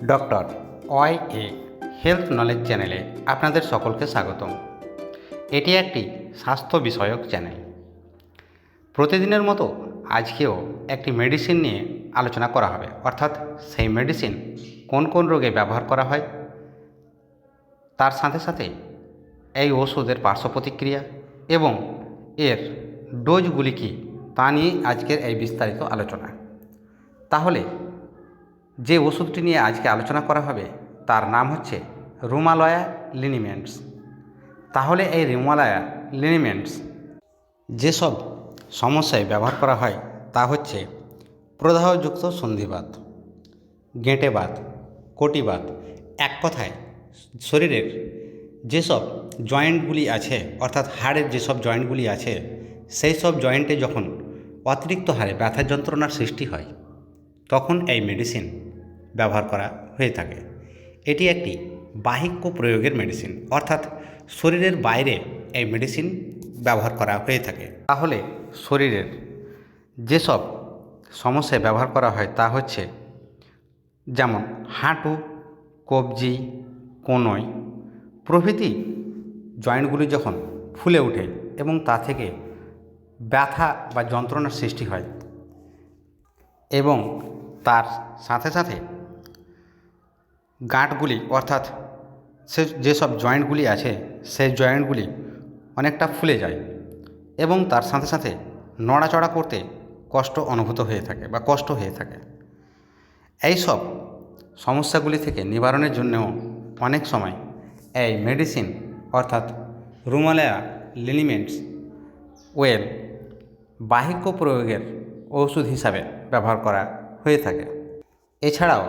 Doctor Y A health knowledge চ্যানেলে আপনাদের সকলকে স্বাগতম। এটি একটি স্বাস্থ্য বিষয়ক চ্যানেল। প্রতিদিনের মতো আজকেও একটি মেডিসিন নিয়ে আলোচনা করা হবে। অর্থাৎ সেই মেডিসিন কোন কোন রোগে ব্যবহার করা হয়, তার সাথে সাথে এই ওষুধের পার্শ্ব প্রতিক্রিয়া এবং এর ডোজগুলি কী তা নিয়ে আজকের এই বিস্তারিত আলোচনা। তাহলে যে ওষুধটি নিয়ে আজকে আলোচনা করা হবে, তার নাম হচ্ছে রুমালয়া লিনিমেন্টস। তাহলে এই রুমালয়া লিনিমেন্টস যেসব সমস্যায় ব্যবহার করা হয়, তা হচ্ছে প্রদাহযুক্ত সন্ধিবাত, গেঁটেবাত, কটিবাত, এক কথায় শরীরের যেসব জয়েন্টগুলি আছে, অর্থাৎ হাড়ের যেসব জয়েন্টগুলি আছে, সেই সব জয়েন্টে যখন অতিরিক্ত হারে ব্যথা যন্ত্রণার সৃষ্টি হয়, তখন এই মেডিসিন ব্যবহার করা হয়ে থাকে। এটি একটি বাহিক্য প্রয়োগের মেডিসিন অর্থাৎ শরীরের বাইরে এই মেডিসিন ব্যবহার করা হয়ে থাকে। তাহলে শরীরের যেসব সমস্যায় ব্যবহার করা হয় তা হচ্ছে, যেমন হাঁটু, কবজি, কোনয়, প্রভৃতি জয়েন্টগুলি যখন ফুলে ওঠে এবং তা থেকে ব্যথা বা যন্ত্রণার সৃষ্টি হয় এবং তার সাথে সাথে গাঁটগুলি, অর্থাৎ সে যেসব জয়েন্টগুলি আছে, সেই জয়েন্টগুলি অনেকটা ফুলে যায় এবং তার সাথে সাথে নড়াচড়া করতে কষ্ট অনুভূত হয়ে থাকে বা কষ্ট হয়ে থাকে। এই সব সমস্যাগুলি থেকে নিবারণের জন্যও অনেক সময় এই মেডিসিন, অর্থাৎ রুমালয়া লিনিমেন্টস ওয়েল বাহিক্য প্রয়োগের ওষুধ হিসাবে ব্যবহার করা হয়ে থাকে। এছাড়াও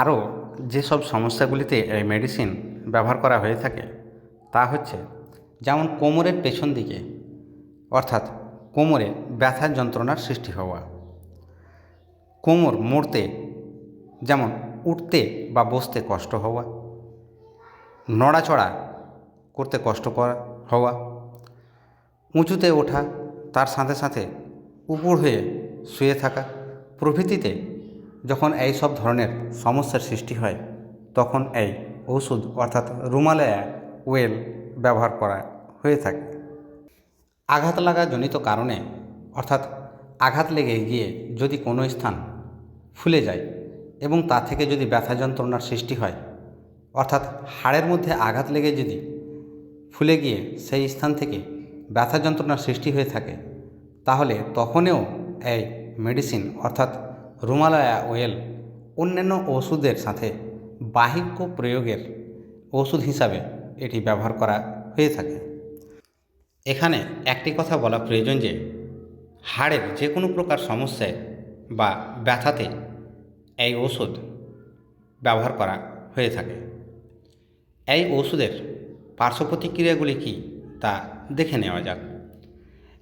আরও যেসব সমস্যাগুলিতে এই মেডিসিন ব্যবহার করা হয়ে থাকে, তা হচ্ছে যেমন কোমরের পেছন দিকে, অর্থাৎ কোমরে ব্যথার যন্ত্রণার সৃষ্টি হওয়া। কোমর মরতে যেমন উঠতে বা বসতে কষ্ট হওয়া, নড়াচড়া করতে কষ্ট করা, হওয়া, উঁচুতে ওঠা, তার সাথে সাথে উপর হয়ে শুয়ে থাকা প্রভৃতিতে যখন এই সব ধরনের সমস্যার সৃষ্টি হয়, তখন এই ওষুধ অর্থাৎ রুমালয়া ওয়েল ব্যবহার করা হয়ে থাকে। আঘাত লাগা জনিত কারণে, অর্থাৎ আঘাত লেগে গিয়ে যদি কোনো স্থান ফুলে যায় এবং তা থেকে যদি ব্যথা যন্ত্রণার সৃষ্টি হয়, অর্থাৎ হাড়ের মধ্যে আঘাত লেগে যদি ফুলে গিয়ে সেই স্থান থেকে ব্যথা যন্ত্রণার সৃষ্টি হয়ে থাকে, তাহলে তখনেও এই মেডিসিন অর্থাৎ রুমালয়া ওয়েল অন্যান্য ওষুধের সাথে বাহিক্য প্রয়োগের ওষুধ হিসাবে এটি ব্যবহার করা হয়ে থাকে। এখানে একটি কথা বলা প্রয়োজন যে, হাড়ের যে কোনো প্রকার সমস্যায় বা ব্যথাতে এই ওষুধ ব্যবহার করা হয়ে থাকে। এই ওষুধের পার্শ্ব প্রতিক্রিয়াগুলি কী তা দেখে নেওয়া যাক।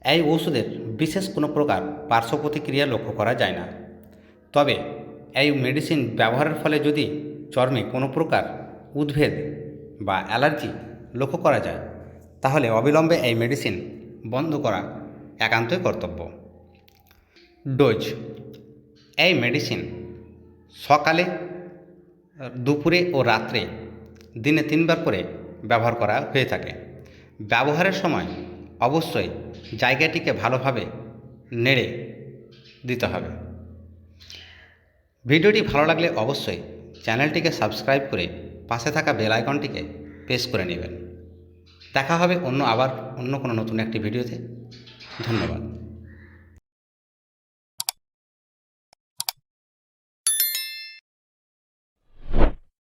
এই ওষুধের বিশেষ কোনো প্রকার পার্শ্ব প্রতিক্রিয়া লক্ষ্য করা যায় না। তবে এই মেডিসিন ব্যবহারের ফলে যদি চর্মে কোনো প্রকার উদ্ভেদ বা অ্যালার্জি লক্ষ্য করা যায়, তাহলে অবিলম্বে এই মেডিসিন বন্ধ করা একান্তই কর্তব্য। ডোজ এই মেডিসিন সকালে, দুপুরে ও রাত্রে দিনে তিনবার করে ব্যবহার করা হয়ে থাকে। ব্যবহারের সময় অবশ্যই জায়গাটিকে ভালোভাবে নেড়ে দিতে হবে। ভিডিওটি ভালো লাগলে অবশ্যই চ্যানেলটিকে সাবস্ক্রাইব করে পাশে থাকা বেল আইকনটিকে প্রেস করে নেবেন। দেখা হবে অন্য আবার অন্য কোনো নতুন একটি ভিডিওতে। ধন্যবাদ।